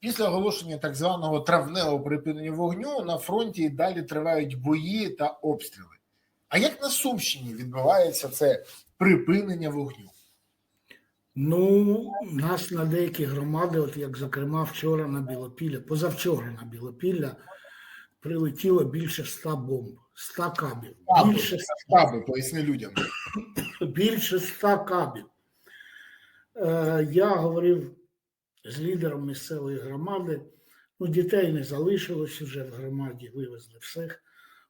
Після оголошення так званого травневого припинення вогню на фронті і далі тривають бої та обстріли. А як на Сумщині відбувається це припинення вогню? Ну, нас на деякі громади, от як зокрема вчора на Білопілля, позавчора на Білопілля, прилетіло більше ста бомб, ста кабів. Більше, Штаби, поясни людям. більше ста кабів. Е, я говорив з лідером місцевої громади. Ну, дітей не залишилось вже в громаді, вивезли всіх.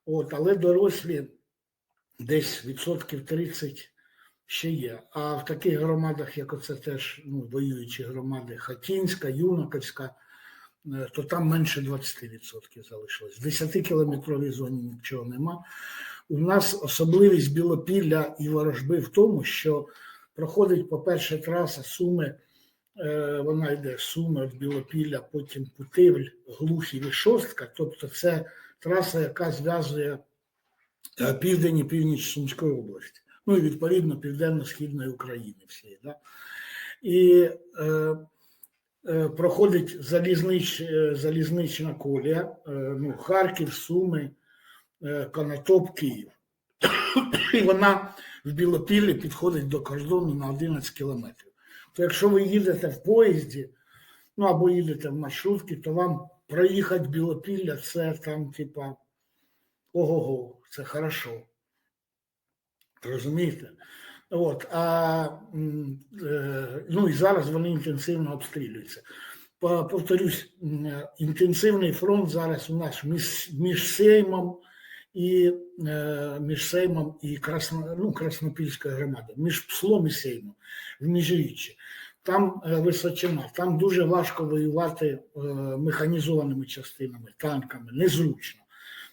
От, але дорослі десь відсотків 30 ще є. А в таких громадах, як оце теж ну, воюючі громади Хатінська, Юнаковська, е, то там менше 20% залишилось. В 10-кілометровій зоні нічого нема. У нас особливість Білопілля і ворожби в тому, що проходить, по-перше, траса Суми, вона йде Суми Білопілля, потім Путивль, Глухів і Шостка. Тобто це траса, яка зв'язує е, південь і північ Сумської області. Ну і відповідно Південно-Східної України всієї. Да? І е, е, проходить залізнич, е, залізнична колія, е, ну, Харків, Суми, е, Конотоп, Київ. І вона в Білопіллі підходить до кордону на 11 кілометрів. То якщо ви їдете в поїзді, ну або їдете в маршрутці, то вам проїхати Білопілля це там, типа, ого-го, це хорошо. Розумієте? От, а, е, ну і зараз вони інтенсивно обстрілюються. Повторюсь, е, інтенсивний фронт зараз у нас між, між Сеймом і е, між Сеймом і Красно, ну, Краснопільською громадою, між Пслом і Сеймом в міжріччі. Там е, височина, там дуже важко воювати е, механізованими частинами, танками, незручно.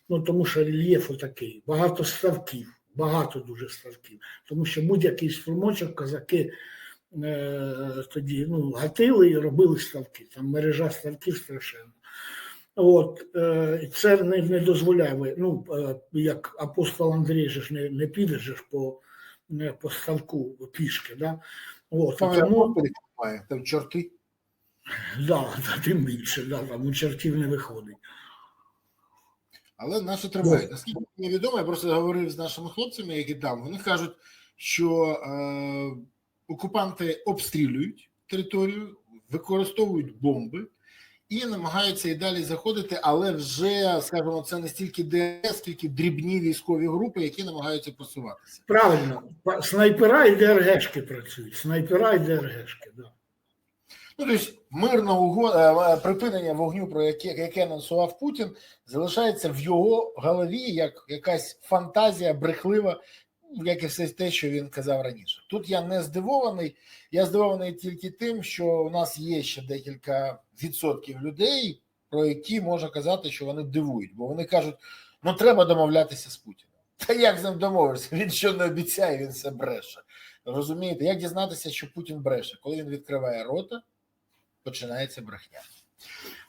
Ну тому що рельєф такий, багато ставків, багато дуже ставків. Тому що будь-який струмочок козаки е, тоді ну, гатили і робили ставки. Там мережа ставків страшенна. От, е, це не, не дозволяє. Ну, е, як апостол Андрій же ж не, не піде ж по, не, по ставку пішки. Да? От, Там тому, немає, там чорти. да, да, тим більше, да, там у чертів не виходить. Але наші тривають. Наскільки мені відомо, я просто говорив з нашими хлопцями, які там. Вони кажуть, що е, окупанти обстрілюють територію, використовують бомби і намагаються і далі заходити, але вже, скажімо, це не стільки ДС, скільки дрібні військові групи, які намагаються просуватися. Правильно, снайпера і ДРГшки працюють. Снайпера і ДРГшки, да. Ну, тобто, мирне уго- е, припинення вогню, про яке, яке анонсував Путін, залишається в його голові як якась фантазія брехлива, як і все те, що він казав раніше. Тут я не здивований. Я здивований тільки тим, що у нас є ще декілька відсотків людей, про які можна казати, що вони дивують, бо вони кажуть: ну треба домовлятися з Путіним. Та як з ним домовишся? Він що не обіцяє, він все бреше. Розумієте, як дізнатися, що Путін бреше, коли він відкриває рота, починається брехня.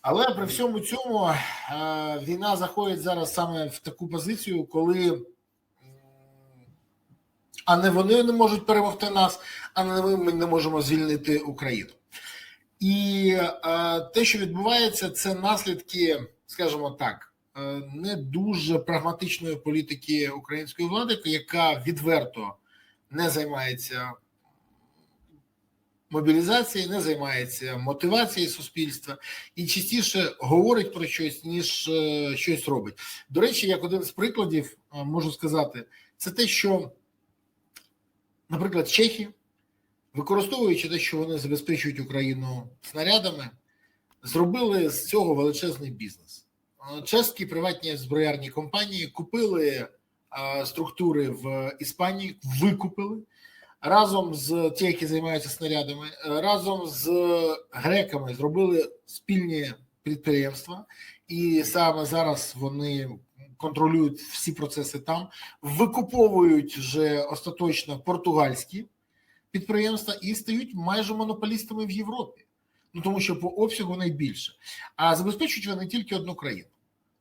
Але при всьому цьому е, війна заходить зараз саме в таку позицію, коли а не вони не можуть перемогти нас, а не ми не можемо звільнити Україну. І е, те, що відбувається, це наслідки, скажімо так, е, не дуже прагматичної політики української влади, яка відверто не займається мобілізацією, не займається мотивацією суспільства і частіше говорить про щось, ніж е, щось робить. До речі, як один з прикладів е, можу сказати, це те, що, наприклад, чехи, використовуючи те, що вони забезпечують Україну снарядами, зробили з цього величезний бізнес. Чеські приватні зброярні компанії купили структури в Іспанії, викупили разом з ті, які займаються снарядами, е, разом з греками зробили спільні підприємства, і саме зараз вони контролюють всі процеси там, викуповують вже остаточно португальські підприємства і стають майже монополістами в Європі. Ну тому що по обсягу найбільше. А забезпечують вони тільки одну країну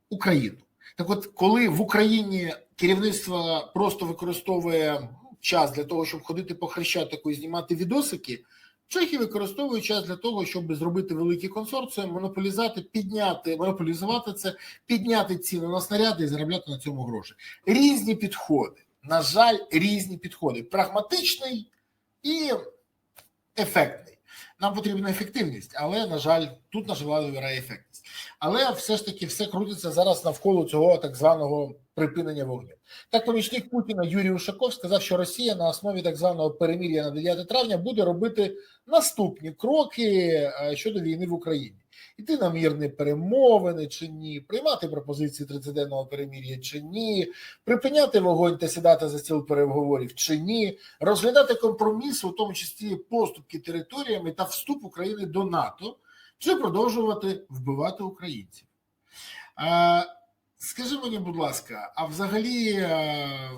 Україну. Так, от, коли в Україні керівництво просто використовує час для того, щоб ходити по хрещатику і знімати відосики Чехи використовують час для того, щоб зробити великі консорціум, монополізати, підняти, монополізувати це, підняти ціни на снаряди і заробляти на цьому гроші. Різні підходи. На жаль, різні підходи. Прагматичний і ефектний. Нам потрібна ефективність, але на жаль, тут наша влада вибирає ефектність. Але все ж таки все крутиться зараз навколо цього так званого припинення вогню. Так, помічник Путіна Юрій Ушаков сказав, що Росія на основі так званого перемир'я на 9 травня буде робити наступні кроки е, щодо війни в Україні. Іти на мирні перемовини чи ні, приймати пропозиції 30-денного перемир'я чи ні, припиняти вогонь та сідати за стіл переговорів чи ні, розглядати компроміси, у тому числі поступки територіями та вступ України до НАТО, чи продовжувати вбивати українців. А, скажи мені, будь ласка, а взагалі, е,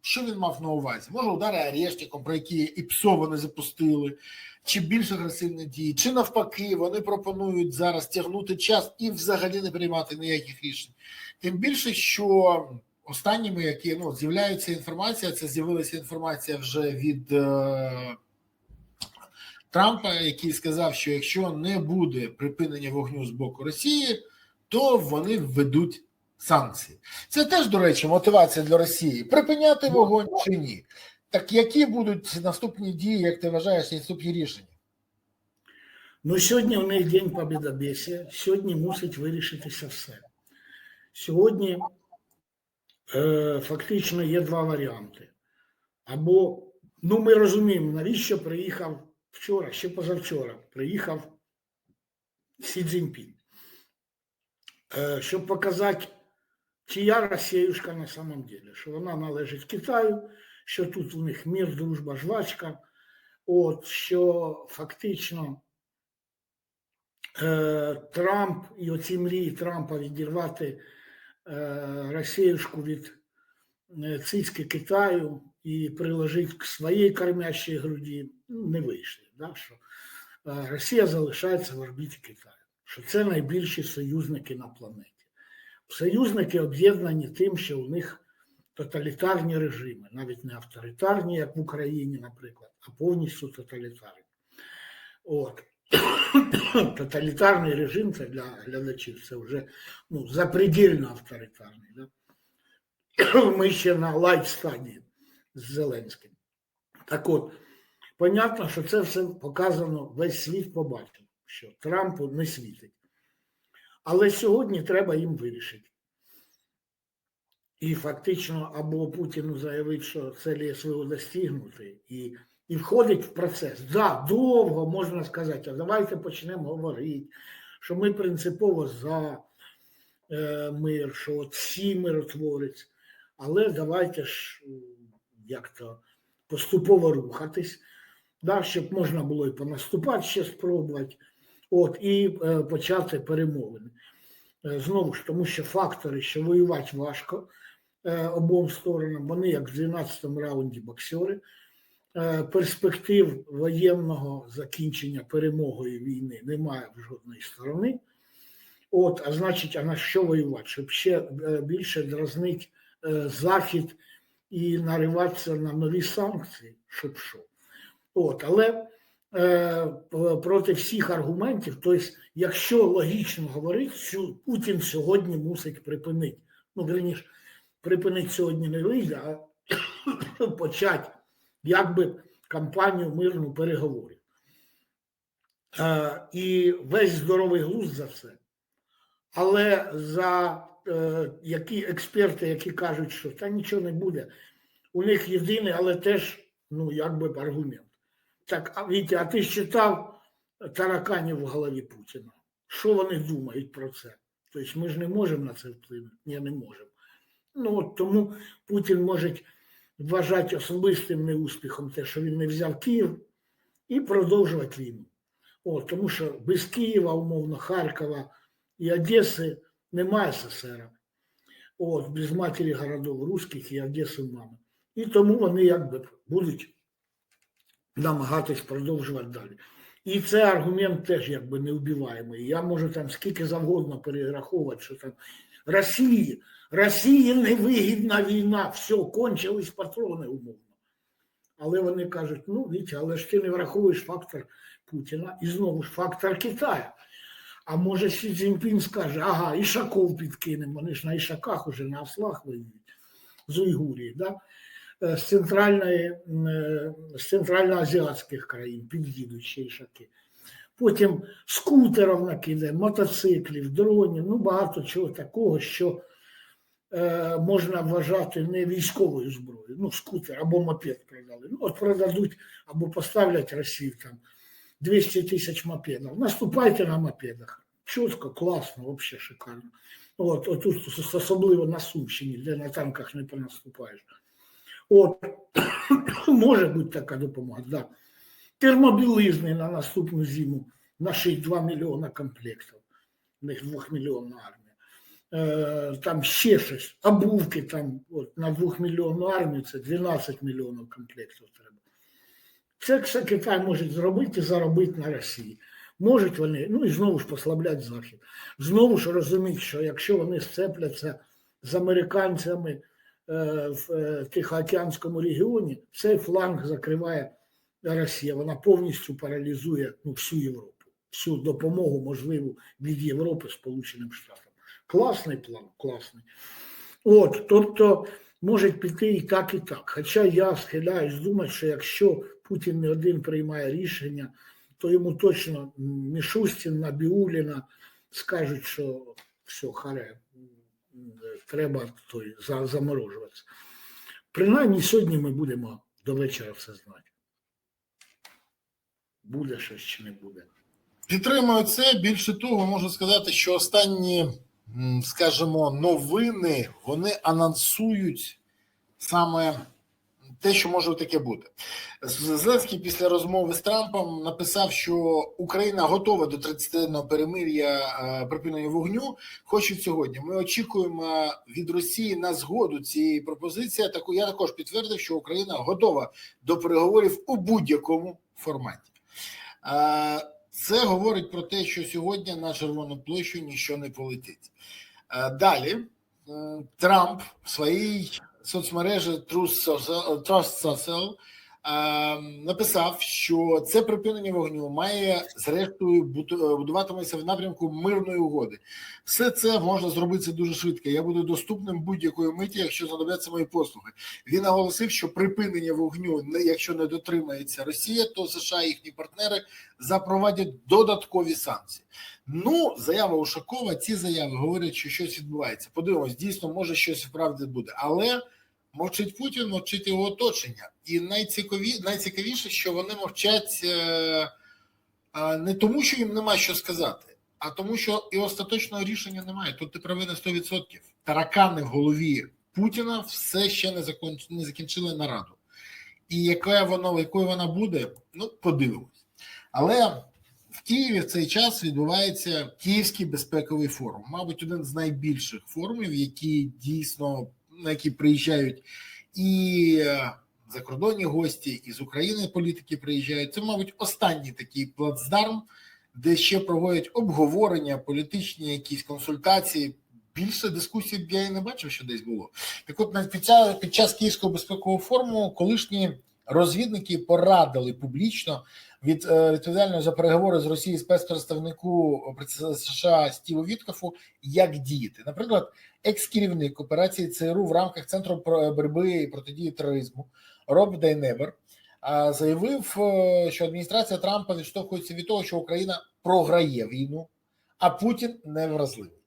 що він мав на увазі? Може, удари арештиком, про які і ПСО вони запустили, чи більш агресивні дії, чи навпаки, вони пропонують зараз тягнути час і взагалі не приймати ніяких рішень. Тим більше, що останніми, які ну, з'являється інформація, це з'явилася інформація вже від е, Трампа, який сказав, що якщо не буде припинення вогню з боку Росії, то вони введуть санкції. Це теж, до речі, мотивація для Росії припиняти вогонь чи ні. Так які будуть наступні дії, як ти вважаєш, наступні рішення? Ну, сьогодні в них день побідобєсія, сьогодні мусить вирішитися все. Сьогодні е, фактично є два варіанти. Або, ну ми розуміємо, навіщо приїхав вчора, ще позавчора, приїхав Сі Цзіньпін, е, щоб показати, чия Росіюшка на самом деле, що вона належить Китаю, що тут у них мір, дружба, жвачка, от, що фактично е, Трамп і оці мрії Трампа відірвати е, Росіюшку від е, цицьки Китаю і приложити к своїй кормящій груді, ну, не вийшли. Да? Що е, Росія залишається в орбіті Китаю, що це найбільші союзники на планеті. Союзники об'єднані тим, що у них тоталітарні режими, навіть не авторитарні, як в Україні, наприклад, а повністю тоталітарні. От. Тоталітарний режим це для глядачів, це вже ну, запредельно авторитарний. Да? Ми ще на лайт стадії з Зеленським. Так от, понятно, що це все показано, весь світ побачив, що Трампу не світить. Але сьогодні треба їм вирішити. І фактично або Путіну заявить, що целі СВО достигнути, і і входить в процес. Да, довго можна сказати, а давайте почнемо говорити, що ми принципово за е, мир, що от всі миротворець, але давайте ж як то поступово рухатись, да, щоб можна було і понаступати ще спробувати, от, і е, почати перемовини. Е, знову ж тому, що фактори, що воювати важко е, обом сторонам, вони як в 12-му раунді боксери. Е, перспектив воєнного закінчення перемогою війни немає в жодної сторони. От, а значить, а на що воювати? Щоб ще е, більше дразнить Захід і нариватися на нові санкції, щоб що. От, але е, проти всіх аргументів, тобто, якщо логічно говорити, що Путін сьогодні мусить припинити. Ну, верніше, припинити сьогодні не вийде, а почати якби кампанію мирну переговорів. Е, і весь здоровий глузд за це. Але за е, які експерти, які кажуть, що та нічого не буде, у них єдиний, але теж, ну, якби аргумент. Так, а Вітя, а ти читав тараканів в голові Путіна? Що вони думають про це? Тобто ми ж не можемо на це вплинути. Ні, не можемо. Ну, от тому Путін може вважати особистим неуспіхом те, що він не взяв Київ, і продовжувати війну. О, тому що без Києва, умовно, Харкова і Одеси немає СССР. От, без матері городов русських і Одеси мами. І тому вони якби будуть намагатись продовжувати далі. І цей аргумент теж якби не вбиваємий. Я можу там скільки завгодно перераховувати, що там Росії, Росії невигідна війна, все, кончились патрони умовно. Але вони кажуть: ну, Вітя, але ж ти не враховуєш фактор Путіна і знову ж фактор Китаю. А може Сі Цзіньпін скаже, ага, Ішаков підкинемо, вони ж на Ішаках уже на ослах воюють з Уйгурії, да? Е, з, центральної, е, з центральноазіатських країн під'їдуть ще Ішаки. Потім скутерів накиде, мотоциклів, дронів, ну багато чого такого, що е, можна вважати не військовою зброєю. Ну, скутер або мопед продали. Ну, от продадуть або поставлять Росію там 200 тисяч мопедів. Наступайте на мопедах. Чітко, класно, взагалі шикарно. От, от тут особливо на Сумщині, де на танках не понаступаєш. От, може бути така допомога, да. Термобілизни на наступну зиму нашить 2 мільйона комплектів. У них 2 мільйонна армія. Е, там ще щось, обувки там от, на 2 мільйонну армію це 12 мільйонів комплектів треба. Це все Китай може зробити заробити на Росії. Можуть вони, ну і знову ж послаблять Захід. Знову ж розуміють, що якщо вони сцепляться з американцями е, в е, Тихоокеанському регіоні, цей фланг закриває Росія. Вона повністю паралізує ну, всю Європу, всю допомогу можливу від Європи Сполученим Штатам. Класний план, класний. От, тобто може піти і так, і так. Хоча я схиляюсь думати, що якщо Путін не один приймає рішення, то йому точно Мішустін, Набіуліна скажуть, що все, харе, треба той, заморожуватися. Принаймні сьогодні ми будемо до вечора все знати. Буде щось чи не буде. Підтримую це. Більше того, можу сказати, що останні, скажімо, новини вони анонсують саме те, що може таке бути. Зеленський після розмови з Трампом написав, що Україна готова до 30-денного перемир'я е, припинення вогню. Хоч сьогодні. Ми очікуємо від Росії на згоду цієї пропозиції. Таку я також підтвердив, що Україна готова до переговорів у будь-якому форматі. Е, Це говорить про те, що сьогодні на Червону площу нічого не полетить. Е, Далі Трамп в своїй соцмережі Trust Social е, написав, що це припинення вогню має зрештою будуватиметься в напрямку мирної угоди. Все це можна зробити дуже швидко. Я буду доступним будь-якої миті, якщо знадобляться мої послуги. Він наголосив, що припинення вогню, якщо не дотримається Росія, то США і їхні партнери запровадять додаткові санкції. Ну, заява Ушакова, ці заяви говорять, що щось відбувається. Подивимось, дійсно, може щось вправді буде, але мовчить Путін, мовчить його оточення. І найцікаві, найцікавіше, що вони мовчать е, е, не тому, що їм нема що сказати, а тому, що і остаточного рішення немає. Тут ти правий на 100%. Таракани в голові Путіна все ще не закон... не закінчили нараду. І яка вона, якою вона буде, ну подивимось. Але в Києві в цей час відбувається Київський безпековий форум, мабуть, один з найбільших форумів, які дійсно на які приїжджають і е, закордонні гості, і з України політики приїжджають. Це, мабуть, останній такий плацдарм, де ще проводять обговорення, політичні якісь консультації. Більше дискусій я і не бачив, що десь було. Так от під час Київського безпекового форуму колишні розвідники порадили публічно від е, відповідального за переговори з Росією спецпредставнику США Стіву Віткофу, як діяти. Наприклад, екс-керівник операції ЦРУ в рамках центру боротьби і протидії тероризму Роб Дайнебер а, заявив, е, що адміністрація Трампа відштовхується від того, що Україна програє війну, а Путін невразливий.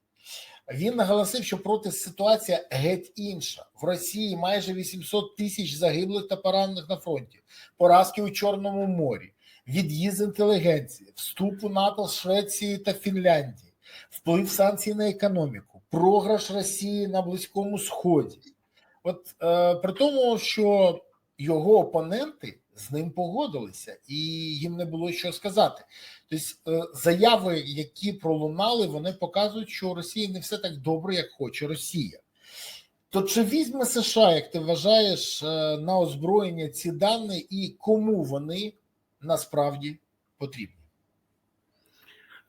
Він наголосив, що проти ситуація геть інша. В Росії майже 800 тисяч загиблих та поранених на фронті, поразки у Чорному морі, від'їзд інтелігенції, вступ у НАТО з Швеції та Фінляндії, вплив санкцій на економіку, програш Росії на Близькому Сході. От е, при тому, що його опоненти з ним погодилися, і їм не було що сказати. Тобто, е, заяви, які пролунали, вони показують, що Росії не все так добре, як хоче Росія. То чи візьме США, як ти вважаєш, е, на озброєння ці дані і кому вони насправді потрібні?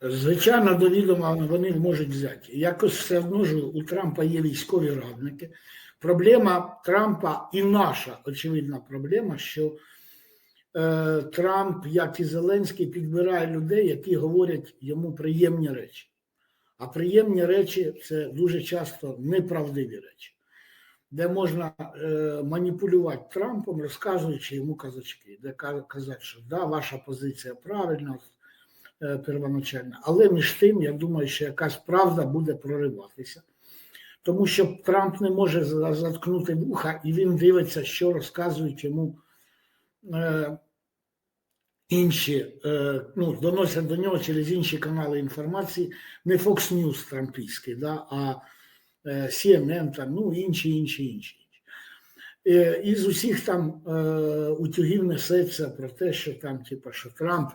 Звичайно, до відома вони можуть взяти. Якось все одно ж у Трампа є військові радники. Проблема Трампа і наша очевидна проблема, що Трамп, як і Зеленський, підбирає людей, які говорять йому приємні речі. А приємні речі це дуже часто неправдиві речі, де можна е, маніпулювати Трампом, розказуючи йому казочки, де казати, що да, ваша позиція правильна, е, первоначальна. Але між тим, я думаю, що якась правда буде прориватися. Тому що Трамп не може заткнути вуха, і він дивиться, що розказують йому е, інші, е, ну, доносять до нього через інші канали інформації, не Fox News трампійський, да, а е, CNN, там, ну, інші, інші, інші. Е, І з усіх там е, утюгів несеться про те, що там, типу, що Трамп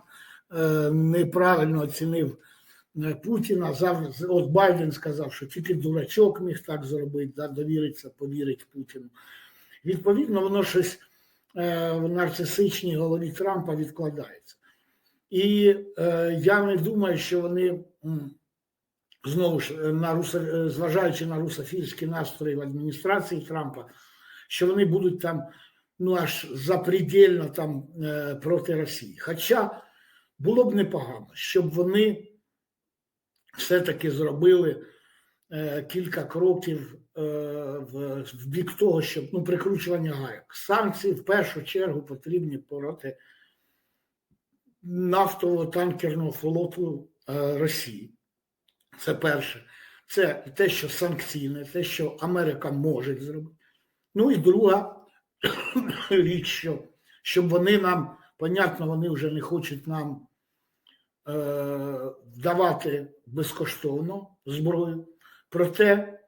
е, неправильно оцінив Путіна. Зав, от Байден сказав, що тільки дурачок міг так зробити, да, довіриться, повірить Путіну. Відповідно, воно щось в нарцисичній голові Трампа відкладається. І е, я не думаю, що вони знову ж е, на русо, е, зважаючи на русофільські настрої в адміністрації Трампа, що вони будуть там ну аж запредельно там е, проти Росії. Хоча було б непогано, щоб вони все-таки зробили е, кілька кроків е, в, в бік того, щоб ну, прикручування гайок. Санкції в першу чергу потрібні проти нафтового танкерного флоту е, Росії. Це перше. Це те, що санкційне, те, що Америка може зробити. Ну і друга річ, що щоб вони нам, понятно, вони вже не хочуть нам е, давати безкоштовно зброю, проте е,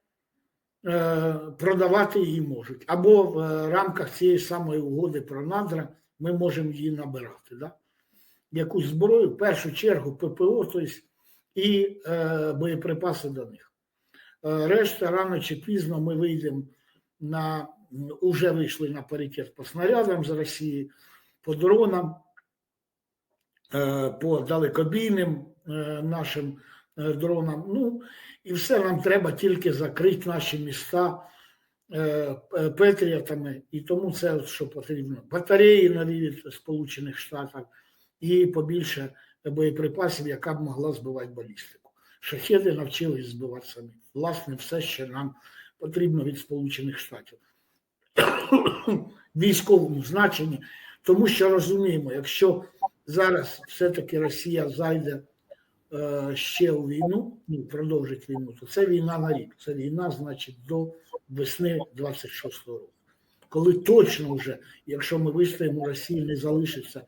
продавати її можуть. Або в е, рамках цієї самої угоди про надра ми можемо її набирати. Да? Якусь зброю, в першу чергу ППО, тобто і е, боєприпаси до них. Е, решта рано чи пізно ми вийдемо на уже вийшли на паритет по снарядам з Росії, по дронам, е, по далекобійним е, нашим е, дронам. Ну і все нам треба тільки закрити наші міста е, е, петріатами, і тому це що потрібно. Батареї нові від Сполучених Штатів і побільше боєприпасів, яка б могла збивати балістику. Шахеди навчились збивати самі. Власне, все, що нам потрібно від Сполучених Штатів військовому значенні, тому що розуміємо, якщо зараз все-таки Росія зайде е, ще у війну, ну, продовжить війну, то це війна на рік. Це війна, значить, до весни 26-го року. Коли точно вже, якщо ми вистоїмо, Росії не залишиться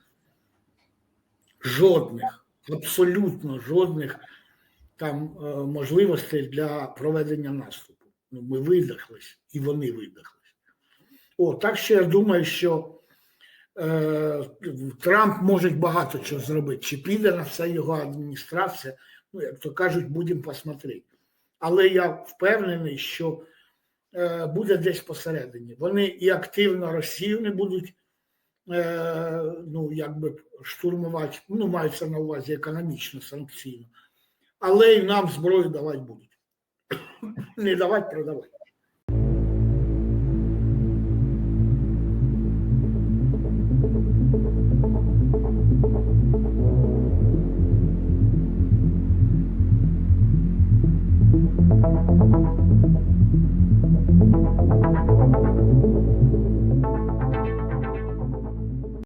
жодних, абсолютно жодних там е, можливостей для проведення наступу. Ну, ми видихлись, і вони видихлись. О, так що я думаю, що е, Трамп може багато чого зробити. Чи піде на все його адміністрація? Ну, як то кажуть, будемо посмотрети. Але я впевнений, що е, буде десь посередині. Вони і активно Росію не будуть е, ну, якби штурмувати, ну, мається на увазі економічно, санкційно, але і нам зброю давати будуть. Не давати, продавати.